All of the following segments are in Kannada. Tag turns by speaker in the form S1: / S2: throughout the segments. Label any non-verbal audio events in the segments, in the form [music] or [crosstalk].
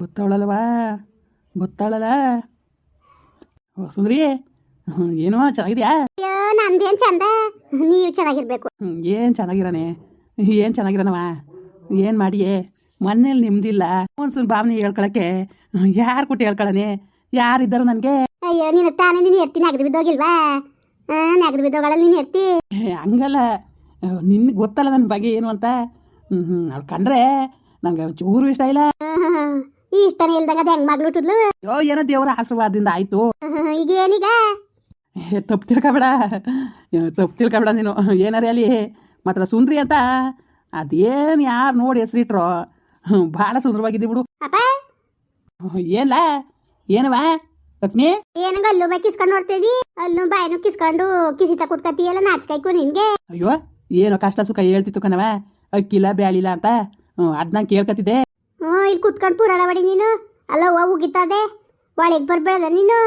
S1: ಬತ್ತವಳಲ್ವಾ ಬತ್ತಾಳಲ್ಲ ಓ ಸುಂದ್ರಿ. ಏನೋ ಚೆನ್ನಾಗಿದ್ಯಾ?
S2: ಅಯ್ಯೋ ನಂದೇನ್ ಚಂದ? ನೀವು ಚೆನ್ನಾಗಿರ್ಬೇಕು.
S1: ಏನು ಚೆನ್ನಾಗಿರಾನೆ? ಏನು ಚೆನ್ನಾಗಿರನವ? ಏನು ಮಾಡಿಯೇ? ಮನೇಲಿ ನಿಮ್ದಿಲ್ಲ. ಒಂದ್ಸಲ ಭಾವನೆ ಹೇಳ್ಕೊಳಕ್ಕೆ. ಯಾರು ಕೊಟ್ಟು ಹೇಳ್ಕೊಳನೆ? ಯಾರಿದ್ದಾರು ನನಗೆ?
S2: ಅಯ್ಯೋ ನೀನು ತಾನೇ ನೀನು ಎರ್ತೀನಿ ಅಗದು ಬಿದ್ದೋಗಿಲ್ವಾ? ನಗದು ಬಿದ್ದೋಗಲ್ಲ ನೀನು ಎರ್ತಿ
S1: ಹಂಗಲ್ಲ. ನಿನ್ಗೆ ಗೊತ್ತಲ್ಲ ನನ್ನ ಬಗ್ಗೆ ಏನು ಅಂತ? ಹ್ಞೂ ಹ್ಞೂ ಅವ್ಳು ಕಂಡ್ರೆ ನನಗೆ ಚೂರು ಇಷ್ಟ ಇಲ್ಲ.
S2: ಈ ಇಷ್ಟನೇ ಇಲ್ದಂಗ ಅದ ಹೆಂಗ್ ಮಗ್ಳು ಹುಟ್ಟಿದ್ಲು
S1: ಅಯ್ಯೋ ಏನೋ ದೇವರ ಆಶೀರ್ವಾದದಿಂದ ಆಯಿತು.
S2: ಈಗ ಏನೀಗ
S1: ತಪ್ಪು ತಿಳ್ಕೊಬೇಡ. ತಪ್ಪು ತಿಳ್ಕೊಬೇಡ ನೀನು. ಏನಾರೇ ಅಲ್ಲಿ? ಮಾತ್ರ ಸುಂದ್ರಿ ಅಂತ. ಅದೇನು ಯಾರು ನೋಡಿ ಹೆಸರಿಟ್ರೋ? ಭಾಳ ಸುಂದರವಾಗಿದ್ದಿ ಬಿಡು.
S2: ಅಪ್ಪ!
S1: ಏನ್ಲ? ಏನವಾ ಲಕ್ಷ್ಮಿ?
S2: ಏನಂಗ ಅಲ್ಲೂ ಬಾಯಿ ಕಿಸ್ಕೊಂಡು ನೋಡ್ತಿದ್ದಿ? ಅಲ್ಲೂ ಬಾಯಿನೂ ಕಿಸ್ಕೊಂಡು ಕಿಸಿತ ಕುತ್ಕತಿಯಲ್ಲ ನಾಚ್ಕಾಯ್ಕು ನಿನ್ಗೆ.
S1: ಅಯ್ಯೋ ಏನೋ ಕಷ್ಟ ಸುಖ ಹೇಳ್ತಿತ್ತು ಕಣವ ಅಕ್ಕಿಲ್ಲ ಬ್ಯಾಳಿಲ್ಲ ಅಂತ. ಅದನ್ನ ಕೇಳ್ಕತಿದ್ದೆ
S2: ಹ್ಞೂ ಇಲ್ಲಿ ಕುತ್ಕೊಂಡು ಪುರಾಣ ಮಾಡಿ ನೀನು. ಅಲ್ಲ ಹೂವು ಉಗಿತದೆ ಒಳಗೆ ಬರ್ಬೇಡ ನೀನು.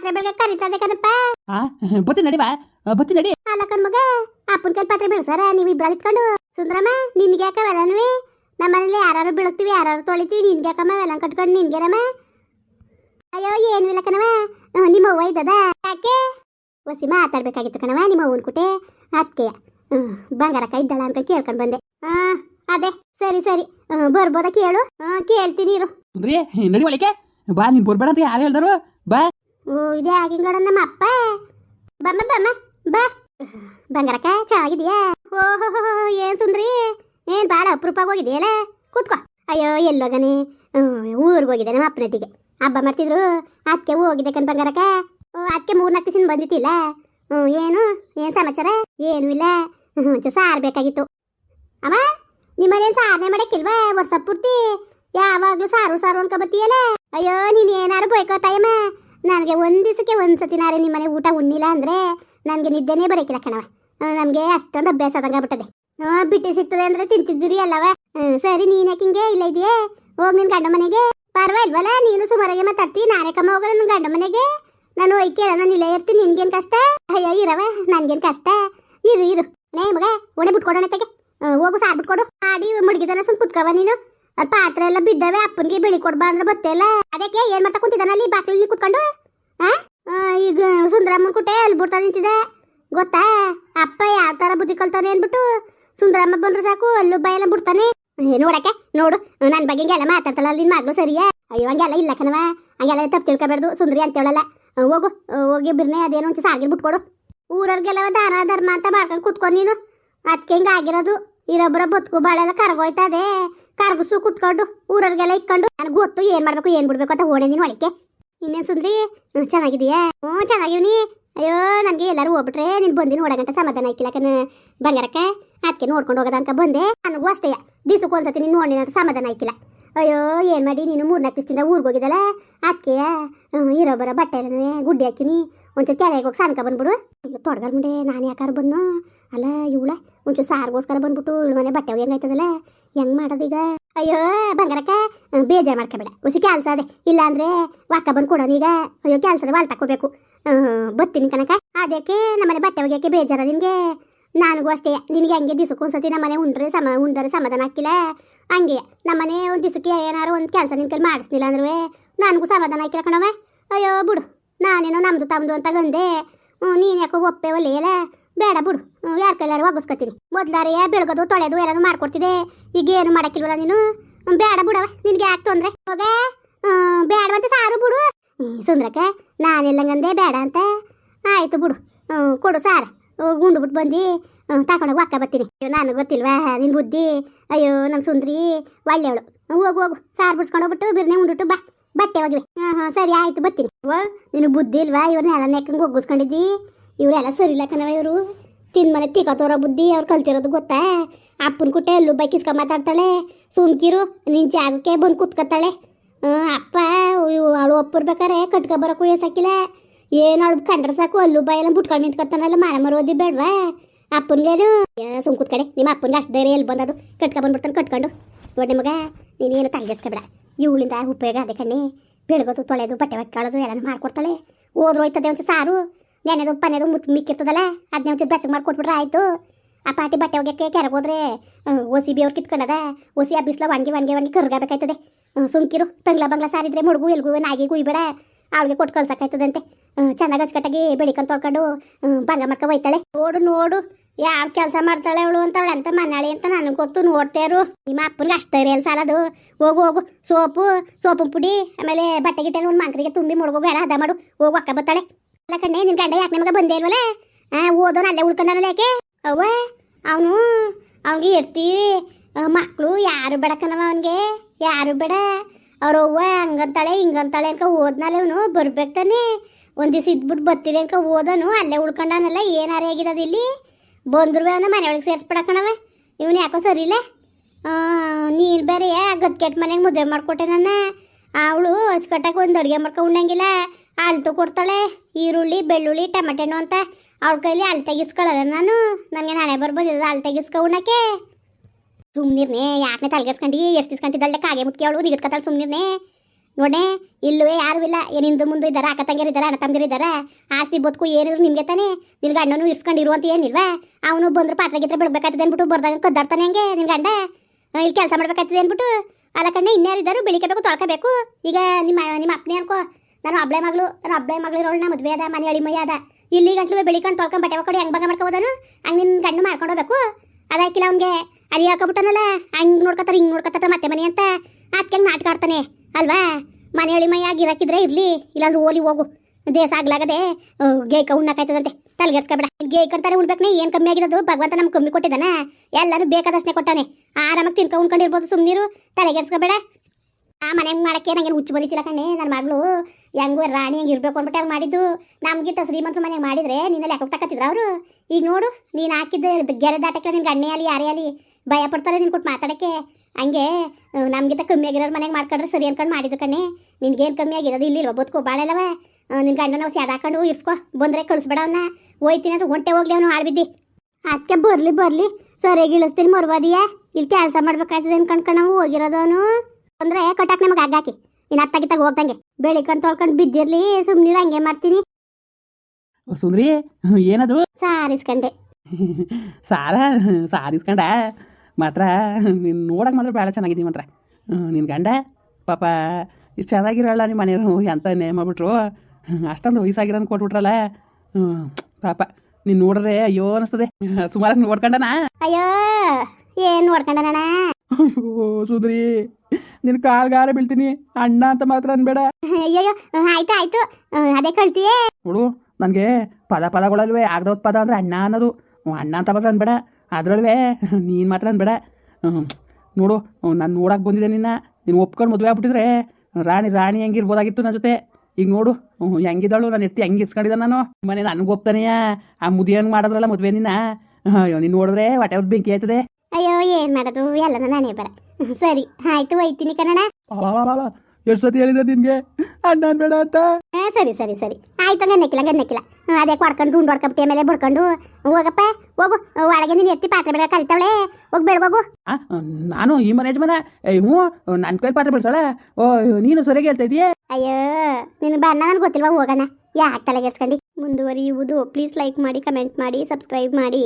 S2: ಪಾತ್ರೆ ಬೆಳಗ್ಗೆ ಕರಿತದೆ ಕಣಪ್ಪ.
S1: ಆ ಬತ್ತಿ ನಡಿ ಬಾ ಬತ್ತಿ ನಡಿ.
S2: ಅಲ್ಲ ಕಣ್ ಮಗ ಅಪ್ಪನ ಕೈ ಪಾತ್ರೆ ಬೆಳೆಸಾರ ನೀವು ಇಬ್ಬರು ಇತ್ಕೊಂಡು ಸುಂದ್ರಮ್ಮ ನಿನ್ಗೆ ಯಾಕವೆಲ್ಲನುವೆ ನಮ್ಮ ಮನೇಲಿ ಯಾರು ಬೀಳ್ತೀವಿ ಯಾರು ತೊಳಿತೀವಿ ನಿನ್ಗೆ ಯಾಕಮ್ಮ ವೆಲ್ಲ ಕಟ್ಕೊಂಡು ನಿನ್ಗೆರಮ್ಮ ಅಯ್ಯೋ ಏನು ಇಲ್ಲ ಕಣವ ನಿಮ್ಮ ಅವ್ವ ಇದ್ದದ? ಯಾಕೆ? ಒಸಿ ಮಾತಾಡ್ಬೇಕಾಗಿತ್ತು ಕಣವ ನಿಮ್ಮ ಅವ್ವನ ಕುಟೆ. ಅದಕ್ಕೆ ಬಂಗಾರ ಬಂಗಾರಕ್ಕ ಇದ್ದಳ ಅಂತ ಕೇಳ್ಕೊಂಡು ಬಂದೆ. ಹಾಂ ಅದೇ ಸರಿ ಸರಿ. ಬರ್ಬೋದ ಕೇಳು? ಕೇಳ್ತೀನಿ ಇರು.
S1: ಸುಂದ್ರಿ ನಡಿ ಒಳಗೆ ಬಾ ನೀನ್ ಬರ್ಬೇಡ ಅಂತ ಯಾರು ಹೇಳ್ದರು? ಬಾ.
S2: ಓ ಇದೇ ಕಡೆ ನಮ್ಮ ಅಪ್ಪ. ಬಮ್ಮ ಬಮ್ಮ ಬಾ. ಬಂಗಾರಕ್ಕ ಚೆನ್ನಾಗಿದೆಯಾ ಓಹೋ ಏನ್ ಸುಂದ್ರಿ? ಏನ್ ಬಾಳ ಅಪರೂಪವಾಗಿ ಹೋಗಿದೆಯಲ್ಲ ಕೂತ್ಕೋ. ಅಯ್ಯೋ ಎಲ್ಲೋಗನೆ ಊರಿಗೆ ಹೋಗಿದೆ ನಮ್ಮ ಅಪ್ಪನೊಟ್ಟಿಗೆ. ಹಬ್ಬ ಮಾಡ್ತಿದ್ರು. ಅದಕ್ಕೆ ಹೋಗಿದೆ ಕಣ್ ಬಂಗಾರಕ್ಕ. ಅದಕ್ಕೆ ಮೂರ್ನಾಲ್ಕು ದಿವಸ ಬಂದಿತ್ತಿಲ್ಲ ಏನು? ಏನು ಸಮಾಚಾರ? ಏನೂ ಇಲ್ಲ. ಸಾರು ಬೇಕಾಗಿತ್ತು. ಅಮ್ಮ? ನಿಮ್ಮನೇನು ಸಾರನೆ ಮಾಡಕ್ಕಿಲ್ವಾ? ವರ್ಷ ಪೂರ್ತಿ ಯಾವಾಗಲೂ ಸಾರು ಸಾರು ಅನ್ಕೊಬತ್ತೀಯಲ್ಲ? ಅಯ್ಯೋ, ನೀನು ಏನಾರು ಬೈಕೋತಾಯಮ್ಮ ನನಗೆ ಒಂದು ದಿವಸಕ್ಕೆ ಒಂದು ಸತಿನಾರೆ ನಿಮ್ಮನೆ ಊಟ ಉಣ್ಣಿಲ್ಲ ಅಂದರೆ ನನಗೆ ನಿದ್ದೆನೇ ಬರೋಕಿಲ್ಲ ಕಣವ ನಮಗೆ ಅಷ್ಟೊಂದು ಅಭ್ಯಾಸ ಆದಂಗಾಗ್ಬಿಟ್ಟದೆ ಹ್ಞೂ ಬಿಟ್ಟು ಸಿಗ್ತದೆ ಅಂದರೆ ತಿಂತಿದ್ದೀರಿ ಅಲ್ಲವ ಸರಿ, ನೀನು ಯಾಕೆ ಹಿಂಗೆ ಇಲ್ಲ ಇದೆಯೇ ಹೋಗಿ ನಿನ್ನ ಗಂಡ ಮನೆಗೆ. ಪರವಾಗಿಲ್ವಲ್ಲ, ನೀನು ಸುಮಾರಾಗೆ ಮಾತಾಡ್ತಿ. ನಾನೇ ಕಮ್ಮ ಹೋಗಲ್ಲ ನನ್ನ ಗಂಡ ಮನೆಗೆ. ನಾನು ಕೇಳ ನಾನು ಇಲ್ಲೇ ಇರ್ತೀನಿ. ನಿನ್ಗೇನು ಕಷ್ಟ? ಅಯ್ಯೋ ಇರವ ನನಗೇನು ಕಷ್ಟ? ಇರು ಇರು. ನೇ ಮಗ ಒಣೆ ಬಿಟ್ಕೊಡೋಣ ತೆಗೆ. ಹೋಗು ಸಾರ್ ಬಿಟ್ಕೊಡು ಆಡಿ ಮಡಗಿದಾನ ಸುಮ್ ಕುತ್ಕವ ನೀನು. ಅಲ್ಲಿ ಪಾತ್ರೆ ಎಲ್ಲ ಬಿದ್ದವೆ, ಅಪ್ಪನಿಗೆ ಬಿಳಿ ಕೊಡ್ಬಾ ಅಂದ್ರೆ ಬತ್ತೆಲ್ಲ ಅದಕ್ಕೆ ಏನ್ ಮಾಡ್ತಾ ಕುಂತಿದ್ದಾನ ಅಲ್ಲಿ ಬಾಕ್ಲಲ್ಲಿ ಕುತ್ಕೊಂಡು? ಈಗ ಸುಂದರಮ್ಮನ ಕುಟೆ ಅಲ್ಲಿ ಬಿಡ್ತಾ ನಿಂತಿದೆ. ಗೊತ್ತಾ? ಅಪ್ಪ ಯಾವ ತರ ಬುದ್ಧಿ ಕಲ್ತಾನೆ ಅನ್ಬಿಟ್ಟು ಸುಂದರಮ್ಮ ಬಂದ್ರೆ ಸಾಕು, ಅಲ್ಲೂ ಬಾಯೆಲ್ಲ ಬಿಡ್ತಾನೆ ನೋಡಕ್ಕೆ, ನೋಡು. ನನ್ನ ಬಗ್ಗೆ ಹಿಂಗೆಲ್ಲ ಮಾತಾಡ್ತಾಳ ಅಲ್ಲಿ ನಿನ್ ಮಗಳು ಸರಿಯಾ? ಅಯ್ಯೋ, ಹಂಗೆಲ್ಲ ಇಲ್ಲ ಕಣವ ಹಂಗೆಲ್ಲ ತಪ್ಪು ತಿಳ್ಕೊಬಾರ್ದು ಸುಂದರಿ ಅಂತೇಳಲ್ಲ. ಹೋಗು, ಹೋಗಿ ಬಿರ್ನೆ, ಅದೇನೋ ಒಂಚೂರು ಸಾಗಿರ್ ಬಿಟ್ಕೊಡು. ಊರವ್ರಿಗೆಲ್ಲ ದಾನ, ಧರ್ಮ ಅಂತ ಮಾಡ್ಕೊಂಡು ಕೂತ್ಕೊಂಡು ನೀನು. ಅದಕ್ಕೆ ಆಗಿರೋದು? ಇರೊಬ್ಬರ ಬದುಕು ಬಾಳೆಲ್ಲ ಕರ್ಗೋಯ್ತದೆ. ಕರ್ಗಸು ಕುತ್ಕೊಂಡು ಊರವ್ರಿಗೆಲ್ಲ ಇಕ್ಕೊಂಡು ನನಗೆ ಗೊತ್ತು ಏನು ಮಾಡಬೇಕು, ಏನು ಬಿಡಬೇಕು ಅಂತ ಓಣೆ ನೀನು ಒಳಕ್ಕೆ ಇನ್ನೇನು ಸುಂದ್ರಿ? ಹ್ಞೂ ಚೆನ್ನಾಗಿದೆಯಾ ಹ್ಞೂ ಚೆನ್ನಾಗಿವ್ನಿ ಅಯ್ಯೋ, ನನಗೆ ಎಲ್ಲರೂ ಹೋಗ್ಬಿಟ್ರೆ ನೀನು ಬಂದಿನ ಒಳಗಂಟ ಸಮಾಧಾನ ಆಯ್ಕಿಲ್ಲಕನ ಬಂಗಾರಕ್ಕೆ. ಅದಕ್ಕೆ ನೋಡ್ಕೊಂಡು ಹೋಗೋದ ಅಂತ ಬಂದೆ. ನನಗೂ ಅಷ್ಟೇ. ದಿವ್ಸಕ್ಕೆ ಒಂದ್ಸತಿ ನೀನು ನೋಡಿನ ಸಮಾಧಾನ ಆಯ್ಕಿಲ್ಲ ಅಯ್ಯೋ, ಏನು ಮಾಡಿ ನೀನು ಮೂರ್ನಾಲ್ಕು ದಿವಸದಿಂದ ಊರಿಗೆ ಹೋಗಿದ್ದಲ್ಲ? ಅದಕ್ಕೆ ಇರೋ ಬರೋ ಬಟ್ಟೆ ಎಲ್ಲನೂ ಗುಡ್ಡೆ ಹಾಕಿನಿ. ಒಂಚೂರು ಕೆರೆಗೆ ಹೋಗಿ ಸಾನ್ಕ ಬಂದ್ಬಿಡು. ಅಯ್ಯೋ ತೊಡ್ಗಲ್ ಮುಂದೆ ನಾನು ಯಾಕಾರ ಬಂದ್ನೋ? ಅಲ್ಲ, ಇವಳ ಒಂಚೂರು ಸಾರ್ಗೋಸ್ಕರ ಬಂದ್ಬಿಟ್ಟು ಇವಳ ಮನೆ ಬಟ್ಟೆ ಹೆಂಗಾಯ್ತದಲ್ಲ ಹೆಂಗ್ ಮಾಡೋದೀಗ ಅಯ್ಯೋ, ಬಂಗಾರಕ್ಕ ಬೇಜಾರು ಮಾಡ್ಕೋಬೇಡ ಹುಸಿ ಕೆಲಸ ಅದೇ. ಇಲ್ಲಾಂದ್ರೆ ವಾಕ ಬಂದು ಈಗ. ಅಯ್ಯೋ, ಕೆಲಸದ ವಾಲ್ ತಕೋಬೇಕು ಬತ್ತೀನಿ ಕನಕ ಅದಕ್ಕೆ ನಮ್ಮನೆ ಬಟ್ಟೆ ಒಗ್ಯಕ್ಕೆ ಬೇಜಾರ ನಿನಗೆ ನನಗೂ ಅಷ್ಟೇ. ನಿನಗೆ ಹಂಗೆ ದಿವಸಕ್ಕೆ ಒಂದ್ಸತಿ ನಮ್ಮನೆ ಉಂಡ್ರೆ ಸಮ, ಉಂಡರೆ ಸಮಾಧಾನ ಹಾಕಿಲ್ಲ? ಹಂಗೆ. ನಮ್ಮನೆ ಒಂದು ದಿವಸಕ್ಕೆ ಏನಾರು ಒಂದು ಕೆಲಸ ನಿನ್ನ ಕೈಲಿ ಮಾಡಿಸ್ಲಿಲ್ಲ ಅಂದ್ರೆ ನನಗೂ ಸಮಾಧಾನ ಹಾಕಿಲ್ಲ ಕಣವ ಅಯ್ಯೋ, ಬಿಡು. ನಾನೇನೋ ನಮ್ಮದು ತಮ್ಮದು ಅಂತ ಗಂದೆ ನೀನು ಯಾಕೋ ಒಪ್ಪೆ ಒಲೆಯಲ್ಲ ಬೇಡ ಬಿಡು. ಯಾರ ಕೈಲಾರು ಒಗ್ಗಿಸ್ಕೊತೀನಿ ಮೊದ್ಲಾರಿಯ ಬೆಳಗೋದು ತೊಳೆದು ಎಲ್ಲಾನು ಮಾಡ್ಕೊಡ್ತಿದ್ದೆ ಈಗ ಏನು ಮಾಡಕ್ಕಿಲ್ವಲ್ಲ ನೀನು? ಬೇಡ ಬಿಡವ ನಿನಗೆ ಯಾಕೆ ತೊಂದರೆ? ಹೋಗ? ಬೇಡವಂತ ಸಾರು ಬಿಡು. ಸುಂದ್ರಕ್ಕ ನಾನೆಲ್ಲಂಗಂದೆ ಬೇಡ ಅಂತ. ಆಯಿತು ಬಿಡು. ಹ್ಞೂ ಕೊಡು ಸಾರ. ಗುಂಡು ಬಿಟ್ಟು ಬಂದು ತಗೊಂಡೋಗಿ ಅಕ್ಕ ಬರ್ತೀನಿ. ಅಯ್ಯೋ, ನಾನು ಗೊತ್ತಿಲ್ವಾ? ನಿನ್ನ ಬುದ್ಧಿ? ಅಯ್ಯೋ ನಮ್ಮ ಸುಂದ್ರಿ, ಒಳ್ಳೆಯವಳು. ಹೋಗು ಹೋಗು. ಸಾರು ಬಿಡ್ಸ್ಕೊಂಡು ಹೋಗ್ಬಿಟ್ಟು ಬಿರ್ನೆ ಉಂಡ್ಬಿಟ್ಟು ಬಾ. ಬಟ್ಟೆ ಹೋಗಿವೆ ಹಾಂ ಹಾಂ ಸರಿ, ಆಯ್ತು, ಬರ್ತೀನಿ. ಓ, ನಿನಗೆ ಬುದ್ಧಿ ಇಲ್ವಾ? ಇವ್ರನ್ನೆಲ್ಲ ನೆಕ್ಕಂಗೆ ಒಗ್ಗಿಸ್ಕೊಂಡಿದ್ದಿ. ಇವರೆಲ್ಲ ಸರಿ ಇಲ್ಲ ಕಣವ ಇವರು. ತಿನ್ಮನೆ ತೋರ ಬುದ್ಧಿ, ಅವ್ರು ಕಲ್ತಿರೋದು ಗೊತ್ತಾ? ಅಪ್ಪನ ಕುಟ್ಟೆ ಎಲ್ಲೂ ಬೈಕಿಸ್ಕೊ ಮಾತಾಡ್ತಾಳೆ. ಸುಮ್ಕಿರು, ನಿನ್ ಜಾಗಕ್ಕೆ ಬಂದು ಕೂತ್ಕೊತಾಳೆ ಅಪ್ಪ ಅವಳು ಒಪ್ಪಿರ್ಬೇಕಾರೆ ಕಟ್ಕೊ ಬರೋಕ್ಕೂ ಏಸಾಕಿಲ್ಲ ಏನು ಅವಳು ಕಂಡ್ರೆ ಸಾಕು, ಅಲ್ಲೂ ಬೈಯಲ್ಲ ಬಿಟ್ಕೊಂಡು ನಿಂತ್ಕೊತಾನಲ್ಲ ಮಾನ ಮರೋದಿ ಬೇಡ್ವಾ? ಅಪ್ಪನ್ಗೇನು ಸುಮ್ ಕಡೆ. ನಿಮ್ಮ ಅಪ್ಪನ್ಗೆ ಅಷ್ಟು ಧೈರ್ಯ ಎಲ್ಲಿ ಬಂದದು? ಕಟ್ಕೊ ಬಂದ್ಬಿಡ್ತಾನೆ, ಕಟ್ಕೊಂಡು. ನೋಡಿ ಮಗ ನೀನೇನು ತಲೆಗೆಸ್ಕೊಬೇಡ ಇವಳಿಂದ ಉಪಯೋಗ ಅದೇ ಕಣ್ಣಿ. ಬೆಳಗೋದು, ತೊಳೆದು, ಬಟ್ಟೆ ಒಕ್ಕೊಳ್ಳೋದು ಎಲ್ಲನೂ ಮಾಡ್ಕೊಡ್ತಾಳೆ. ಓದ್ರ ಹೋಯ್ತದೆ ಒಂಚೂರು ಸಾರು. ನೆನೆದು, ಪನೆದು ಮುತ್ತು ಮಿಕ್ಕಿರ್ತದಲ್ಲ ಅದನ್ನೇ ಒಂಚೂರು ಬೆಚ್ಚಗೆ ಮಾಡ್ಕೊಟ್ಬಿಟ್ರೆ ಆಯಿತು. ಆ ಪಾಟಿ ಬಟ್ಟೆ ಒಗ್ಯಕ್ಕೆ ಕೆರೆಗೆ ಹೋದ್ರೆ ಒಸಿ ಬೇವ್ರು ಕಿತ್ಕೊಂಡದ. ಒಸಿ ಆ ಬಿಸಿಲ ಒಣಗಿ ಒಣಗಿ ಒಣಗಿ ಕರ್ಗಬೇಕಾಯ್ತದೆ. ಸುಮ್ಕಿರು. ತಂಗ್ಲ ಬಂಗ್ಲ ಸಾರಿದ್ರೆ ಮುಡುಗು ಎಲ್ಗೂ, ನಾಯಿಗೆ ಗುಯ್ಬೇಡ ಅವಳಿಗೆ ಕೊಟ್ಟು ಕಳ್ಸಕ್ಕಾಯ್ತದಂತೆ. ಚೆನ್ನಾಗಿ ಅಚ್ಚುಕಟ್ಟಾಗಿ ಬೆಳಿಕೊಂಡ್ ತೊಳ್ಕೊಂಡು ಬಂಗ ಮಾಡ್ಕೊ ಹೋಯ್ತಾಳೆ. ನೋಡು ನೋಡು, ಯಾವ ಕೆಲಸ ಮಾಡ್ತಾಳೆ ಅವಳು ಅಂತ ಅವಳು ಅಂತ ಮನಾಳಿ ಅಂತ ನನಗೆ ಗೊತ್ತು. ನೋಡ್ತೇರು ನಿಮ್ಮ ಅಪ್ಪನಿಗೆ ಅಷ್ಟೇ ಎಲ್ಲಿ ಸಾಲದು. ಹೋಗು ಹೋಗು. ಸೋಪು ಸೋಪು ಪುಡಿ, ಆಮೇಲೆ ಬಟ್ಟೆ ಗಿಟ್ಟೆ ಒಂದು ಮಂಕರಿಗೆ ತುಂಬಿ ಮುಳುಗೋಗು ಎಲ್ಲ ಹದ ಮಾಡು. ಹೋಗು, ಅಕ್ಕ ಬರ್ತಾಳೆ. ಅಲ್ಲ ಕಣ್ಣೆ, ನಿನ್ ಗಂಡ ಯಾಕೆ ನಮಗೆ ಬಂದೇ ಇಲ್ವಲ್ಲ ಓದೋನು ಅಲ್ಲೇ ಉಳ್ಕೊಂಡಾನಲ್ಲ ಯಾಕೆ? ಅವ್ವ, ಅವನು, ಅವನಿಗೆ ಇರ್ತೀವಿ ಮಕ್ಕಳು ಯಾರು ಬೇಡಕನವ ಅವನಿಗೆ? ಯಾರು ಬೇಡ? ಅವ್ರ ಅವ್ವ ಹಂಗಂತಾಳೆ, ಹಿಂಗಂತಾಳೆ ಅನ್ಕ ಓದ್ನಲ್ಲ ಇವನು, ಬರ್ಬೇಕು ತಾನೆ. ಒಂದು ದಿವಸ ಇದ್ಬಿಟ್ಟು ಬರ್ತೀರಿ ಅನ್ಕ ಓದೋನು ಅಲ್ಲೇ ಉಳ್ಕೊಂಡಾನಲ್ಲ ಏನಾರೇ ಆಗಿರೋದು ಇಲ್ಲಿ? ಬಂದ್ರು ಅವನ, ಮನೆಯೊಳಗೆ ಸೇರಿಸ್ಬಿಡಕಣವ ಇವನು ಯಾಕೋ ಸರಿ ಇಲ್ಲ ನೀನು ಬೇರೆ ಗದ್ಕೆಟ್ ಮನೆಗೆ ಮದುವೆ ಮಾಡಿಕೊಟ್ಟೆ ನಾನು ಅವಳು ಅಚ್ಚುಕಟ್ಟಾಗಿ ಒಂದು ಅಡುಗೆ ಮಾಡ್ಕೊ ಉಣ್ಣಂಗಿಲ್ಲ ಅಳ್ತು ಕೊಡ್ತಾಳೆ. ಈರುಳ್ಳಿ, ಬೆಳ್ಳುಳ್ಳಿ, ಟಮಾಟೆನು ಅಂತ. ಅವ್ಳ ಕೈಲಿ ಅಳ್ ತೆಗಿಸ್ಕೊಳ್ಳಲ್ಲ ನಾನು. ನನಗೆ ನಾಳೆ ಬರ್ಬೋದು ಅಳ್ ತೆಗಿಸ್ಕೊ ಸುಮ್ಮನಿರ್ನೆ ಯಾಕನೇ ತಲೆಗೆಸ್ಕೊಂಡು? ಎಷ್ಟು ದಿಸ್ಕೊಂಡಿದ್ದಳ್ಳೆ ಕಾಗೆ ಮುತ್ಕಿ ಅವಳು ನಿಗದ್ಕತ್ತಾಳೆ ಸುಮ್ಮನಿರ್ನೆ ನೋಡೇ ಇಲ್ಲವೇ ಯಾರು ಇಲ್ಲ. ಏನಿಂದು ಮುಂದೆ ಇದ್ದಾರೆ ಅಕ್ಕ ತಂಗಿರಿದ್ದಾರೆ ಅಣ್ಣ ತಂಗಿರಿದ್ದಾರೆ ಆಸ್ತಿ ಬದುಕು ಏನಿದ್ರು ನಿಮಗೆ ತಾನೇ? ನಿನ್ನ ಗಂಡನು ಇರ್ಸ್ಕೊಂಡಿರು ಅಂತ ಏನಿಲ್ವಾ? ಅವನು ಬಂದ್ರೆ ಪಾತ್ರೆ ಗಿತ್ರ ಬಿಡ್ಬೇಕಾಗ್ತದೆ ಅಂದ್ಬಿಟ್ಟು ಬರ್ದಾಗ ಕದ್ದಾಡ್ತಾನೆ ಹಂಗೆ ನಿನ್ನ ಗಂಡ? ಇಲ್ಲಿ ಕೆಲಸ ಮಾಡ್ಬೇಕಾಗ್ತದೆ ಅಂದ್ಬಿಟ್ಟು ಅಲ್ಲ ಇನ್ಯಾರು ಇನ್ಯಾರಿದ್ದಾರೆ ಬೆಳಿಕಬೇಕು ತೊಳ್ಕೋಬೇಕು. ಈಗ ನಿಮ್ಮ ನಿಮ್ಮ ಅಪ್ಪನೇ ಅನ್ಕೋ. ನಾನು ಒಬ್ಬಳೆ ಮಗಳು, ನಾನು ಒಬ್ಳೆ ಮಗಳು ಇರೋಳು ನಾ ಮದುವೆ ಅದ ಮನೆ ಅಳಿ ಅದ ಇಲ್ಲಿ ಗಂಟ್ಲು ಬೆಳಿಕೊಂಡು ತೊಳ್ಕೊಂಡು ಬಟ್ಟೆ ಒಕ್ಕಡಿ ಹೆಂಗೆ ಬಂಗ ಮಾಡ್ಕೋಬೋದನು? ಹಂಗೆ ನಿನ್ನ ಗಂಡು ಮಾಡ್ಕೊಂಡು ಹೋಗ್ಬೇಕು. ಅದಾಕಿಲ್ಲ ಅವ್ನಿಗೆ. ಅಲ್ಲಿ ಹಾಕೊಬಿಟ್ಟನಲ್ಲ? ಹಂಗೆ ನೋಡ್ಕೊತಾರ, ಹಿಂಗೆ ನೋಡ್ಕೊತಾರ ಮತ್ತೆ ಮನೆ ಅಂತ? ಅದಕ್ಕೆ ನಾಟಕ ಆಡ್ತಾನೆ, ಅಲ್ವಾ? ಮನೆ ಹಳಿ ಮೈ ಆಗಿ ಇರಕ್ಕಿದ್ರೆ ಇರಲಿ, ಇಲ್ಲಾಂದ್ರೆ ಓಲಿ ಹೋಗು. ದೇಶ ಆಗ್ಲಾಗದೆ ಗೇಕ ಉಣ್ಣಕಾಯ್ತದಂತೆ ತಲೆಗೆಡ್ಸ್ಕೊಬೇಡ. ಉಣ್ಬೇಕು ಉಣ್ಬೇಕನೆ, ಏನು ಕಮ್ಮಿ ಆಗಿರೋದು ಭಗವಂತ ನಮ್ಗೆ ಕಮ್ಮಿ ಕೊಟ್ಟಿದ್ದಾನ? ಎಲ್ಲರೂ ಬೇಕಾದಷ್ಟೇ ಕೊಟ್ಟಾನೆ ಆರಾಮಾಗಿ ತಿನ್ಕೊ ಉಣ್ಕೊಂಡಿರ್ಬೋದು ಸುಮ್ಮನೀರು ತಲೆಗೆಡ್ಸ್ಕೊಬೇಡ. ಆ ಮನೆಗೆ ಮಾಡಕ್ಕೆ ನಂಗೆ ಹುಚ್ಚು ಬಂದಿತ್ತಿಲ್ಲ ಕಣ್ಣೆ ನನ್ನ ಮಗಳು. ಹೆಂಗು ರಾಣಿ ಹೆಂಗೆ ಇರ್ಬೇಕು ಅಂದ್ಬಿಟ್ಟು ಅಲ್ಲಿ ಮಾಡಿದ್ದು. ನಮಗಿಂತ ಶ್ರೀಮಂತರ ಮನೆಗೆ ಮಾಡಿದ್ರೆ ನಿನ್ನಲ್ಲಿ ಯಾಕೆ ತಕ್ಕತ್ತಿದ್ರು ಅವರು? ಈಗ ನೋಡು, ನೀನು ಹಾಕಿದ್ದ ಗೆರೆ ದಾಟಕ್ಕೆ ನಿನ್ನ ಗಣ್ಣೆ ಅಲ್ಲಿ ಯಾರೇ ಅಲ್ಲಿ ಭಯ ಪಡ್ತಾರೆ ನಿನ್ ಕೊಟ್ಟು ಮಾತಾಡಕ್ಕೆ. ಹಂಗೆ ನಮಗಿಂತ ಕಮ್ಮಿ ಆಗಿರೋರು ಮನೆಗೆ ಮಾಡ್ಕೊಂಡ್ರೆ ಸರಿ ಅನ್ಕೊಂಡು ಮಾಡಿದ್ದು ಕಣ್ಣೆ. ನಿನ್ಗೇನು ಕಮ್ಮಿ ಆಗಿರೋದು ಇಲ್ಲಿ ಇಲ್ವ, ಬದುಕು ಭಾಳ ನಿನ್ನ ಗಂಡನ ನಾವು ಸ್ಯಾದ ಹಾಕೊಂಡು ಇರ್ಸ್ಕೊ, ಬಂದರೆ ಕಳಿಸ್ಬೇಡ ಅವನ್ನ ಹೋಯ್ತೀನಿ ಅಂದ್ರೆ ಹೊಂಟೆ ಹೋಗ್ಲಿ ಅವನು ಹಾಳ್ಬಿದ್ದಿ ಅದಕ್ಕೆ ಬರಲಿ ಬರಲಿ. ಸರಿಯಾಗಿ ಇಳಿಸ್ತೀನಿ ಮರುವಾದಿಯ. ಇಲ್ಲಿ ಕೆಲಸ ಮಾಡ್ಬೇಕಾಯ್ತದೆ ಅನ್ಕೊಂಡ್ಕೊಂಡು ನಾವು ಹೋಗಿರೋದು ಅಂದ್ರೆ ಕಟ್ಟಾಕ್ ನಮಗೆ ಅಗ್ಗಾಕಿ ಇನ್ನು ಅತ್ತಾಗಿತ್ತಾಗ ಹೋಗ್ದಂಗೆ. ಬೆಳಿಕಂತ ತೊಳ್ಕೊಂಡು ಬಿದ್ದಿರ್ಲಿ ಸುಮ್ಮನಿರು ಹಂಗೆ ಮಾಡ್ತೀನಿ.
S1: ಸುಂದ್ರಿ ಏನದು?
S2: ಸಾರಿಸ್ಕಂಡೆ. [laughs]
S1: ಸಾರ ಸಾರಿಸ್ಕಂಡ? ಮಾತ್ರ ನೀನು ನೋಡಕ್ಕೆ ಮಾತ್ರ ಭಾಳ ಚೆನ್ನಾಗಿದ್ದೀನಿ ಮಾತ್ರ. ನಿನ್ ಗಂಡ ಪಾಪ ಇಷ್ಟು ಚೆನ್ನಾಗಿರಲ್ಲ ನಿಮ್ಮ ಮನೆಯವರು ಎಂತ ನೇ ಮಾಡ್ಬಿಟ್ರು. ಅಷ್ಟೊಂದು ವಯಸ್ಸಾಗಿರೋನ್ ಕೊಟ್ಬಿಟ್ರಲ್ಲ. ಪಾಪ ನೀನು ನೋಡ್ರೆ ಅಯ್ಯೋ ಅನಿಸ್ತದೆ. ಸುಮಾರಾಗಿ ನೋಡ್ಕೊಂಡನಾ?
S2: ಅಯ್ಯೋ ಏನು ನೋಡ್ಕೊಂಡಣ್ಣ
S1: ಅಯ್ಯೋ ಸುಂದ್ರಿ. ನಿನ್ ಕಾಲ್ಗಾರ ಬೀಳ್ತೀನಿ. ಅಣ್ಣ ಅಂತ ಮಾತ್ರ ಅನ್ಬೇಡ.
S2: ಅಯ್ಯೋ ಆಯ್ತು ಆಯ್ತು. ಅದೇ ಕಳ್ತೀಯೇ.
S1: ನೋಡು ನನಗೆ ಪದ ಪದಗಳಲ್ವೇ ಆಗದವ್ದ ಪದ ಅಂದ್ರೆ ಅಣ್ಣ ಅನ್ನೋದು. ಅಣ್ಣ ಅಂತ ಮಾತ್ರ ಅನ್ಬೇಡ. ಅದ್ರಲ್ವೇ ನೀನು ಮಾತ್ರ ಅನ್ಬೇಡ. ನೋಡು ನಾನು ನೋಡಕ್ಕೆ ಬಂದಿದ್ದೆ ನಿನ್ನ. ನೀನು ಒಪ್ಕೊಂಡು ಮದುವೆ ಆಗ್ಬಿಟ್ಟಿದ್ರೆ ರಾಣಿ ರಾಣಿ ಹೆಂಗಿರ್ಬೋದಾಗಿತ್ತು ನನ್ನ ಜೊತೆ. ಈಗ ನೋಡು ಹೆಂಗಿದ್ದಾಳು? ನಾನು ಎತ್ತಿ ಹೆಂಗೆ ಇಸ್ಕೊಂಡಿದ್ದೆ ನಾನು? ಮನೆ ನನಗೆ ಒಪ್ತಾನೆಯಾ? ಆ ಮುದಿ ಹಂಗೆ ಮಾಡಿದ್ರಲ್ಲ ಮದುವೆ ನಿನ್ನ. ಅಯ್ಯೋ ನೀನು ನೋಡಿದ್ರೆ ಹೊಟ್ಟೆ ಬೆಂಕಿ ಆಯ್ತದೆ.
S2: ಅಯ್ಯೋ ಏನ್ ಮಾಡೋದು? ಎಲ್ಲ ನಾನೇ ಬರ ಸರಿ ಆಯ್ತು ಒಯ್ತೀನಿ ಕನ್ನಡ
S1: ಎಷ್ಟು ಸತಿ ಹೇಳಿದೆ ನಿನಗೆ? ಅಣ್ಣ ಬೇಡ ಅಂತ?
S2: ಸರಿ ಸರಿ ಸರಿ. ಆಯ್ತು ಗನ್ನಕ್ಕಿಲ್ಲ ಗನ್ನಕ್ಕಿಲ್ಲ ಅದೇ ಕೊಡ್ಕೊಂಡು ದುಂಡು ಹೊಡ್ಕಬಿಟ್ಟಿ ಮೇಲೆ ಬಡ್ಕೊಂಡು. ಹೋಗಪ್ಪ ಹೋಗು. ಒಳಗೆ ನೀನು ಎತ್ತಿ ಪಾತ್ರೆ ಬೆಳಗ್ಗೆ ಕರಿತಾವಳೆ. ಹೋಗಿ ಬೆಳಗೋಗು
S1: ಹೋಗು. ನಾನು ಈ ಮನೆ ಯಜಮಾನ. ಹ್ಞೂ ನನ್ನ ಕೈ ಪಾತ್ರೆ ಬಿಡ್ಸೋಳ. ಓ ನೀನು ಸರಿಯಾಗಿ ಹೇಳ್ತಾ ಇದೀಯೇ?
S2: ಅಯ್ಯೋ ನಿನ್ನ ಬಣ್ಣ ನನಗೆ ಗೊತ್ತಿಲ್ವಾ? ಹೋಗೋಣ ಯಾಕೆ ತಲೆಗೆಡ್ಸ್ಕೊಂಡು ಮುಂದುವರಿಯುವುದು. ಪ್ಲೀಸ್ ಲೈಕ್ ಮಾಡಿ ಕಮೆಂಟ್ ಮಾಡಿ ಸಬ್ಸ್ಕ್ರೈಬ್ ಮಾಡಿ.